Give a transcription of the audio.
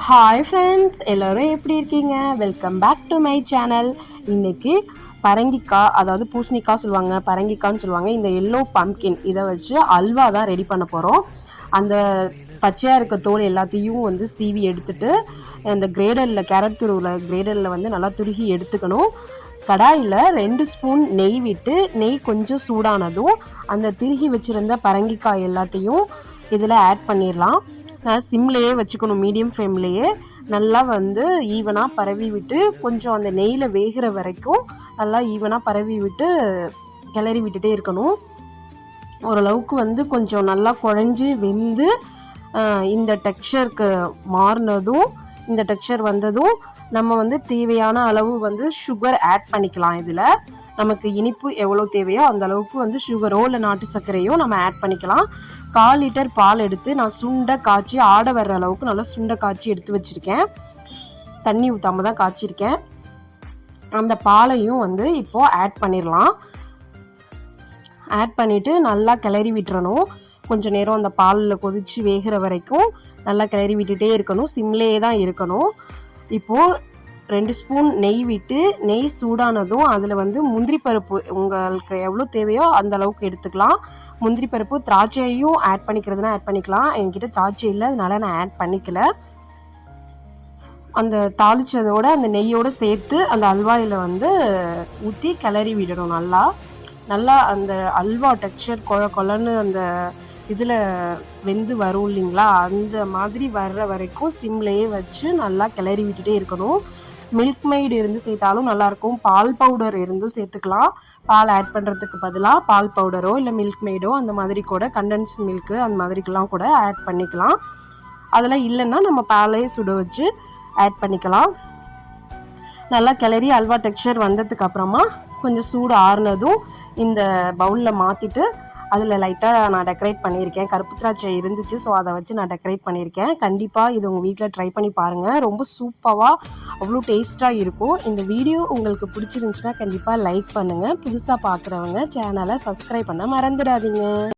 Hi friends எல்லோரும் எப்படி இருக்கீங்க? Welcome back to my channel இன்னைக்கு பரங்கிக்காய் அதாவது பூசணிக்காய் சொல்லுவாங்க பரங்கிக்காய்னு சொல்லுவாங்க. இந்த எல்லோ பம்கின் இதை வச்சு அல்வா தான் ரெடி பண்ண போகிறோம் அந்த பச்சையாக இருக்க தோல் எல்லாத்தையும் வந்து சீவி எடுத்துட்டு அந்த கிரேடரில் கேரட் துருவில் கிரேடரில் வந்து நல்லா துருகி எடுத்துக்கணும். கடாயில் ரெண்டு ஸ்பூன் நெய் விட்டு நெய் கொஞ்சம் சூடானதும் அந்த திருகி வச்சுருந்த பரங்கிக்காய் எல்லாத்தையும் இதில் ஆட் பண்ணிடலாம் சிம்லேயே வச்சுக்கணும் மீடியம் ஃப்ளேம்லேயே நல்லா வந்து ஈவனாக பரவி விட்டு கொஞ்சம் அந்த நெய்யில் வேகிற வரைக்கும் நல்லா ஈவனாக பரவி விட்டு கிளறி விட்டுட்டே இருக்கணும். ஓரளவுக்கு வந்து கொஞ்சம் நல்லா குழஞ்சி வெந்து இந்த டெக்ஸ்சருக்கு மாறினதும் இந்த டெக்ஸ்சர் வந்ததும் நம்ம வந்து தேவையான அளவு வந்து சுகர் ஆட் பண்ணிக்கலாம் இதில். நமக்கு இனிப்பு எவ்வளோ தேவையோ அந்த அளவுக்கு வந்து சுகரோ இல்லை நாட்டு சர்க்கரையோ நம்ம ஆட் பண்ணிக்கலாம். கால் லிட்டர் பால் எடுத்து நான் சுண்டை காய்ச்சி ஆட வர்ற அளவுக்கு நல்லா சுண்டை காய்ச்சி எடுத்து வச்சுருக்கேன். தண்ணி ஊற்றாம தான் காய்ச்சிருக்கேன். அந்த பாலையும் வந்து இப்போது ஆட் பண்ணிடலாம் ஆட் பண்ணிவிட்டு நல்லா கிளறி விட்டுறணும். கொஞ்சம் நேரம் அந்த பாலில் கொதித்து வேகிற வரைக்கும் நல்லா கிளறி விட்டுட்டே இருக்கணும். சிம்லேயே தான் இருக்கணும். இப்போது ரெண்டு ஸ்பூன் நெய் விட்டு நெய் சூடானதும் அதில் வந்து முந்திரி பருப்பு உங்களுக்கு எவ்வளோ தேவையோ அந்த அளவுக்கு எடுத்துக்கலாம். முந்திரி பருப்பு திராட்சையும் ஆட் பண்ணிக்கிறதுனா ஆட் பண்ணிக்கலாம். என்கிட்ட திராட்சை இல்லை அதனால நான் ஆட் பண்ணிக்கல. அந்த தாளிச்சதோட அந்த நெய்யோடு சேர்த்து அந்த அல்வாயில் வந்து ஊற்றி கிளறி விடணும் நல்லா. நல்லா அந்த அல்வா டெக்ஸ்சர் கொழ கொலன்னு அந்த இதில் வெந்து வரும் இல்லைங்களா? அந்த மாதிரி வர்ற வரைக்கும் சிம்லேயே வச்சு நல்லா கிளறி விட்டுட்டே இருக்கணும். மில்க் மெய்டு இருந்து சேர்த்தாலும் நல்லாயிருக்கும் பால் பவுடர் இருந்தும் சேர்த்துக்கலாம். பால் ஆட் பண்ணுறதுக்கு பதிலாக பால் பவுடரோ இல்லை மில்க் மேடோ அந்த மாதிரி கூட கண்டென்ஸ் மில்க்கு அந்த மாதிரிக்கெலாம் கூட ஆட் பண்ணிக்கலாம். அதெல்லாம் இல்லைன்னா நம்ம பாலையே சுட வச்சு ஆட் பண்ணிக்கலாம். நல்லா கிளறி அல்வா டெக்ஸ்சர் வந்ததுக்கு அப்புறமா கொஞ்சம் சூடு ஆறுனதும் இந்த பவுலில் மாற்றிட்டு அதில் லைட்டாக நான் டெக்கரேட் பண்ணியிருக்கேன். கருப்பு திராட்சை இருந்துச்சு ஸோ அதை வச்சு நான் டெக்கரேட் பண்ணியிருக்கேன். கண்டிப்பாக இது உங்கள் வீட்டில் ட்ரை பண்ணி பாருங்கள் ரொம்ப சூப்பராக அவ்வளோ டேஸ்ட்டாக இருக்கும். இந்த வீடியோ உங்களுக்கு பிடிச்சிருந்துச்சுன்னா கண்டிப்பாக லைக் பண்ணுங்கள் புதுசாக பார்க்குறவங்க சேனலை சப்ஸ்கிரைப் பண்ண மறந்துடாதீங்க.